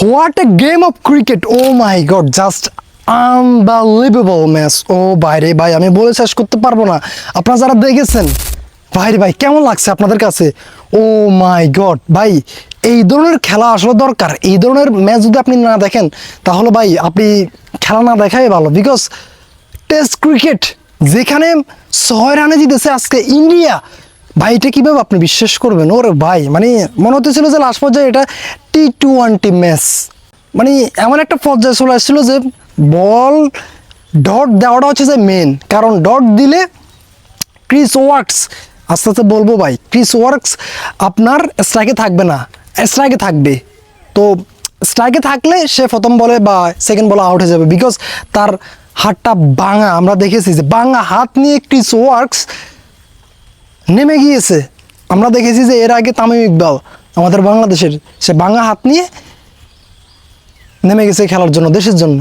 What a game of cricket oh my god just unbelievable match ও বাইরে ভাই, আমি বলে শেষ করতে পারব না। আপনারা যারা দেখেছেন ভাইরে ভাই, কেমন লাগছে আপনাদের কাছে? ও মাই গড ভাই, এই ধরনের খেলা আসলে দরকার। এই ধরনের ম্যাচ যদি আপনি না দেখেন, তাহলে ভাই, আপনি খেলা না দেখাই ভালো। বিকজ টেস্ট ক্রিকেট যেখানে ছয় রানে জিতেছে আজকে ইন্ডিয়া ভাই এটা কীভাবে আপনি বিশ্বাস করবেন? ওরে ভাই মানে মনে হতেছিল যে লাস্ট পর্যায়ে এটা টি টোয়েন্টি ম্যাচ মানে এমন একটা পর্যায়ে চলে আসছিল যে বল ডট দেওয়াটা হচ্ছে যে মেন কারণ ডট দিলে ক্রিস ওয়ার্কস আস্তে আস্তে বলব ভাই ক্রিস ওয়ার্কস আপনার স্ট্রাইকে থাকবে না স্ট্রাইকে থাকবে। তো স্ট্রাইকে থাকলে সে প্রথম বলে বা সেকেন্ড বলে আউট হয়ে যাবে বিকজ তার হাতটা বাঙা আমরা দেখেছি যে বাঙা হাত নিয়ে ক্রিস ওয়ার্কস নেমে গিয়েছে। আমরা দেখেছি যে এর আগে তামিম ইকবাল, আমাদের বাংলাদেশের, সে বাঙা হাত নিয়ে নেমে গেছে খেলার জন্য, দেশের জন্য।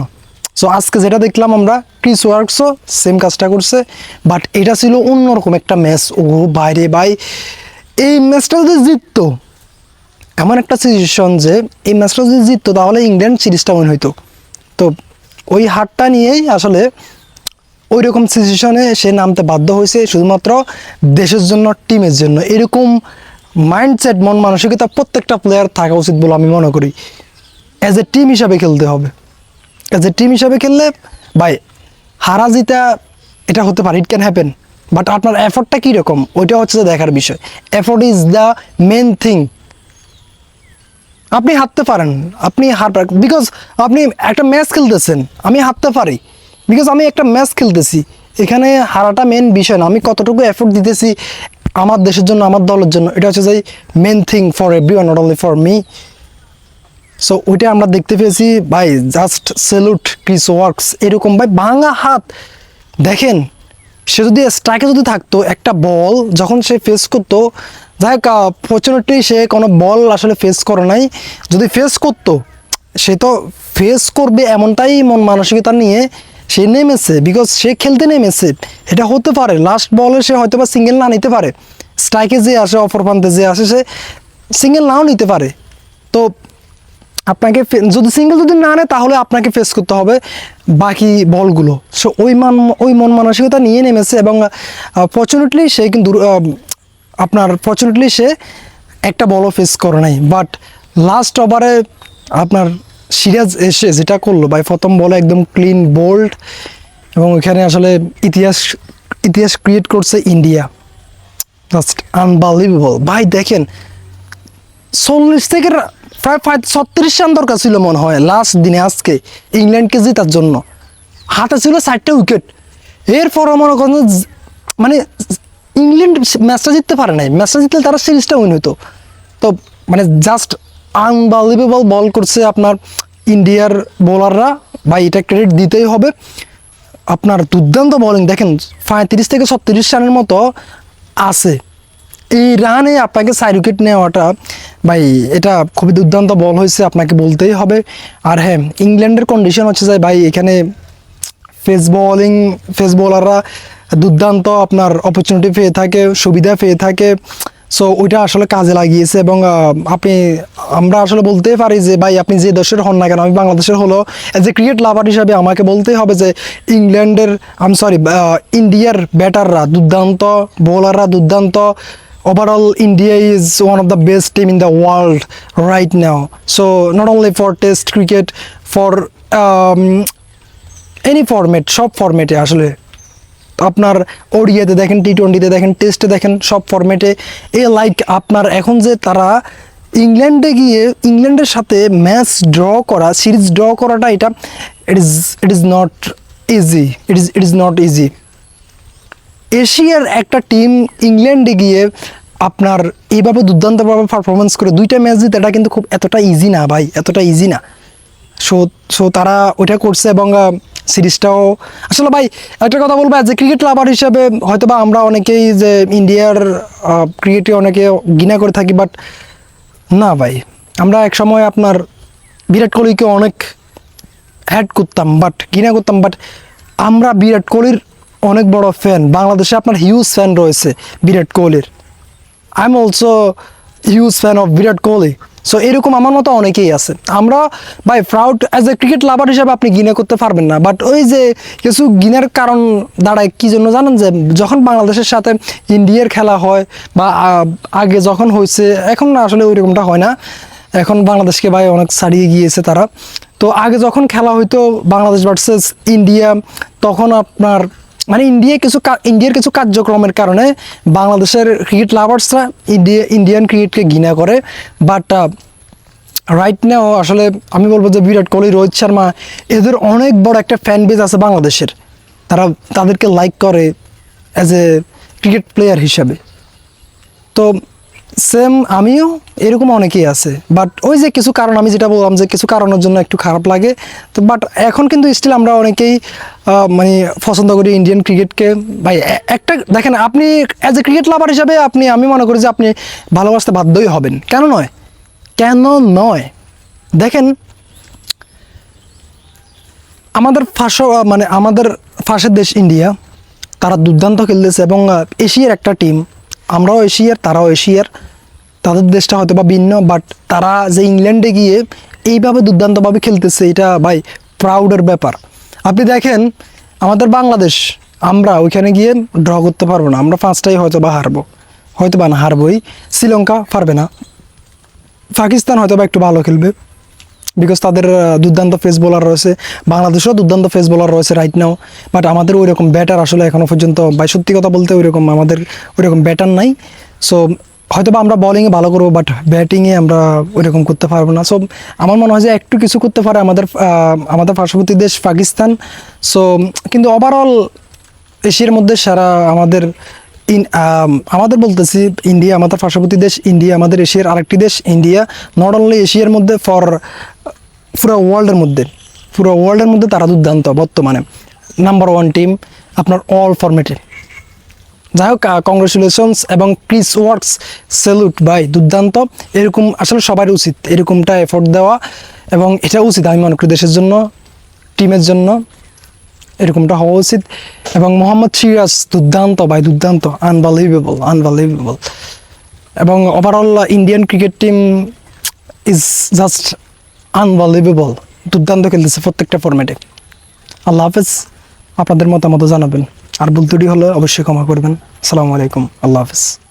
সো আজকে যেটা দেখলাম আমরা ক্রিস ওয়ার্কসও সেম কাজটা করছে বাট এটা ছিল অন্যরকম একটা ম্যাচ ও বাইরে ভাই, এই ম্যাচটা যদি জিততো, এমন একটা সিচুয়েশন যে এই ম্যাচটা যদি জিততো, তাহলে ইংল্যান্ড সিরিজটা উইন হইতো। তো, ওই হারটা নিয়েই আসলে ওই রকম সিচুয়েশনে সে নামতে বাধ্য হয়েছে শুধুমাত্র দেশের জন্য টিমের জন্য। এরকম মাইন্ডসেট মন মানসিকতা প্রত্যেকটা প্লেয়ার থাকা উচিত বলে আমি মনে করি। অ্যাজ এ টিম হিসাবে খেলতে হবে। অ্যাজ এ টিম হিসাবে খেললে, ভাই, হারা জিতা, এটা হতে পারে ইট ক্যান হ্যাপেন বাট আপনার এফোর্টটা কীরকম? ওইটা হচ্ছে দেখার বিষয়। Effort is the main thing আপনি হারতে পারেন। আপনি হার বিকজ আপনি একটা ম্যাচ খেলতেছেন। আমি হারতে পারি। বিকজ আমি একটা ম্যাচ খেলতেছি। এখানে হারাটা মেন বিষয় না। আমি কতটুকু এফোর্ট দিতেছি আমার দেশের জন্য, আমার দলের জন্য, এটা হচ্ছে যে main thing for everyone not only for me so ওইটা আমরা দেখতে পেয়েছি, ভাই জাস্ট সেলুট ক্রিস ওয়ার্কস এরকম, ভাই, ভাঙা হাত। দেখেন, সে যদি স্ট্রাইকে যদি থাকতো, একটা বল যখন সে ফেস করতো, যাই হোক ফর্চুনেটলি সে কোনো বল আসলে ফেস করে নাই। যদি ফেস করতো, সে তো ফেস করবে এমনটাই মন মানসিকতা নিয়ে। সে নেমেছে বিকজ সে খেলতে নেমেছে। এটা হতে পারে লাস্ট বলে সে হয়তো বা সিঙ্গেল না নিতে পারে। স্ট্রাইকে যে আসে অপর প্রান্তে যে আসে, সে সিঙ্গেল নাও নিতে পারে। তো আপনাকে যদি সিঙ্গেল যদি না নেয়, তাহলে আপনাকে ফেস করতে হবে বাকি বলগুলো। সো ওই মান ওই মন মানসিকতা নিয়ে নেমেছে এবং ফর্চুনেটলি সে কিন্তু আপনার ফর্চুনেটলি সে একটা বলও ফেস করে নাই। বাট লাস্ট ওভারে আপনার সিরাজ এসে যেটা করল, ভাই প্রথম বলে একদম ক্লিন বোল্ড এবং ওইখানে আসলে ইতিহাস ইতিহাস ক্রিয়েট করছে ইন্ডিয়া। জাস্ট আনবিলিভেবল ভাই দেখেন, চল্লিশ থেকে প্রায় প্রায় ছত্রিশ রান দরকার ছিল মনে হয় লাস্ট দিনে, আজকে। ইংল্যান্ডকে জেতার জন্য। হাতে ছিল চারটে উইকেট এরপরও মনে করেন মানে ইংল্যান্ড ম্যাচটা জিততে পারে নাই। ম্যাচটা জিতলে তারা সিরিজটা উইন হতো তো মানে জাস্ট আনবিলিভেবল বল করছে আপনার ইন্ডিয়ার বোলাররা বা এটা ক্রেডিট দিতেই হবে। আপনার দুর্দান্ত বোলিং দেখেন, পঁয়ত্রিশ থেকে ছত্রিশ রানের মতো আছে। এই রানে আপনাকে সাইড উইকেট নেওয়াটা, ভাই, এটা খুবই দুর্দান্ত বল হয়েছে, আপনাকে বলতেই হবে। আর হ্যাঁ ইংল্যান্ডের কন্ডিশন হচ্ছে যে, ভাই, এখানে ফেস বোলিং ফেস বোলাররা দুর্দান্ত আপনার অপরচুনিটি পেয়ে থাকে, সুবিধা পেয়ে থাকে। সো ওইটা আসলে কাজে লাগিয়েছে এবং আপনি আমরা আসলে বলতেই পারি যে ভাই আপনি যে দেশের হন না কেন আমি বাংলাদেশের হলো অ্যাজ এ ক্রিকেট লাভার হিসাবে আমাকে বলতেই হবে যে ইংল্যান্ডের আম সরি ইন্ডিয়ার ব্যাটাররা দুর্দান্ত বোলাররা দুর্দান্ত india is one of the best team in the world right now. So not only for test cricket for um, any format সব ফরম্যাটে আসলে আপনার ওডিয়াতে দেখেন টি টোয়েন্টিতে দেখেন টেস্টে দেখেন, সব ফরম্যাটে এ। লাইক আপনার এখন যে তারা ইংল্যান্ডে গিয়ে, ইংল্যান্ডের সাথে ম্যাচ ড্র করা সিরিজ ড্র করাটা এটা it is it is not easy it is it is not easy এশিয়ার একটা টিম ইংল্যান্ডে গিয়ে আপনার এইভাবে দুর্দান্তভাবে পারফরমেন্স করে, দুইটা ম্যাচ দিতে এটা কিন্তু খুব এতটা ইজি না ভাই, এতটা ইজি না। সো সো তারা ওইটা করছে এবং সিরিজটাও, আসলে ভাই, একটা কথা বলব যে ক্রিকেট লাভার হিসাবে হয়তো বা আমরা অনেকেই যে ইন্ডিয়ার ক্রিকেটে অনেকে ঘৃণা করে থাকি বাট না ভাই, আমরা এক সময় আপনার বিরাট কোহলিকে অনেক হ্যাড করতাম বাট ঘৃণা করতাম বাট আমরা বিরাট কোহলির অনেক বড় ফ্যান বাংলাদেশে আপনার হিউজ ফ্যান রয়েছে বিরাট কোহলির। I am also huge fan of Virat Kohli. So এরকম আমার মতো অনেকেই আছে। আমরা, ভাই proud as a cricket lover হিসাবে আপনি গিনে করতে পারবেন না। বাট ওই যে কিছু গিনার কারণ দাঁড়ায়, কি জন্য জানেন যে, যখন বাংলাদেশের সাথে ইন্ডিয়ার খেলা হয় বা আগে যখন হয়েছে, এখন না আসলে ওইরকমটা হয় না। এখন বাংলাদেশকে, ভাই, অনেক ছাড়িয়ে গিয়েছে তারা। তো আগে যখন খেলা হইতো, বাংলাদেশ ভার্সেস ইন্ডিয়া, তখন আপনার মানে ইন্ডিয়া কিছু ইন্ডিয়ার কিছু কার্যক্রমের কারণে বাংলাদেশের ক্রিকেট লাভার্সরা ইন্ডিয়া ইন্ডিয়ান ক্রিকেটকে ঘৃণা করে। বাট রাইট নাও আসলে আমি বলব যে বিরাট কোহলি, রোহিত শর্মা, এদের অনেক বড় একটা ফ্যান বেজ আছে বাংলাদেশের। তারা তাদেরকে লাইক করে অ্যাজ এ ক্রিকেট প্লেয়ার হিসাবে। তো সেম আমিও এরকম অনেকেই আছে। বাট ওই যে কিছু কারণ, আমি যেটা বললাম যে কিছু কারণের জন্য একটু খারাপ লাগে। তো বাট এখন কিন্তু স্টিল আমরা অনেকেই মানে পছন্দ করি ইন্ডিয়ান ক্রিকেটকে ভাই একটা, দেখেন আপনি অ্যাজ এ ক্রিকেট লাভার হিসাবে আপনি, আমি মনে করি যে আপনি ভালোবাসতে বাধ্যই হবেন। কেন নয়? কেন নয়? দেখেন, আমাদের ফাঁস মানে আমাদের ফাঁসের দেশ ইন্ডিয়া তারা দুর্দান্ত খেলতেছে এবং এশিয়ার একটা টিম আমরাও এশিয়ার, তারাও এশিয়ার। তাদের দেশটা হয়তো বা ভিন্ন বাট তারা যে ইংল্যান্ডে গিয়ে এইভাবে দুর্দান্তভাবে খেলতেছে, এটা ভাই প্রাউডের ব্যাপার। আপনি দেখেন, আমাদের বাংলাদেশ, আমরা ওইখানে গিয়ে ড্র করতে পারব না, আমরা পাঁচটাই হয়তো বা হারবো। হয়তো বা না হারবোই, শ্রীলঙ্কা পারবে না। পাকিস্তান হয়তো বা একটু ভালো খেলবে বিকজ তাদের দুর্দান্ত ফেস বোলার রয়েছে। বাংলাদেশেও দুর্দান্ত ফেস বোলার রয়েছে রাইট নাও বাট আমাদের ওই রকম ব্যাটার আসলে এখনও পর্যন্ত, ভাই সত্যি কথা বলতে ওই রকম আমাদের ওই রকম ব্যাটার নাই। সো হয়তো বা আমরা বলিংয়ে ভালো করব বাট ব্যাটিংয়ে আমরা ওই রকম করতে পারব না। সো আমার মনে হয় যে একটু কিছু করতে পারে আমাদের আমাদের পার্শ্ববর্তী দেশ পাকিস্তান। সো কিন্তু ওভারঅল এশিয়ার মধ্যে সারা আমাদের ইন আমাদের বলতেছি ইন্ডিয়া, আমাদের পার্শ্ববর্তী দেশ ইন্ডিয়া, আমাদের এশিয়ার আরেকটি দেশ ইন্ডিয়া। নট অনলি এশিয়ার মধ্যে ফর পুরো ওয়ার্ল্ডের মধ্যে, পুরো ওয়ার্ল্ডের মধ্যে তারা দুর্দান্ত বর্তমানে। নাম্বার ওয়ান টিম আপনার অল ফরম্যাটে যাই হোক কংগ্রেচুলেশনস এবং ক্রিস ওয়ার্কস সেলুট বাই দুর্দান্ত। এরকম আসলে সবার উচিত এরকমটা এফোর্ট দেওয়া এবং এটা উচিত আমি মনে করি দেশের জন্য টিমের জন্য। এরকমটা হওয়া উচিত এবং মোহাম্মদ সিরাজ দুর্দান্ত, ভাই, দুর্দান্ত। আনবালিভেবল আনবালিভেবল এবং overall Indian cricket team is just unbelievable দুর্দান্ত খেলতেছে প্রত্যেকটা ফরম্যাটে আল্লাহ হাফেজ, আপনাদের মতামত জানাবেন। আর ভুল হলে অবশ্যই ক্ষমা করবেন। আসসালামু আলাইকুম। আল্লাহ হাফেজ।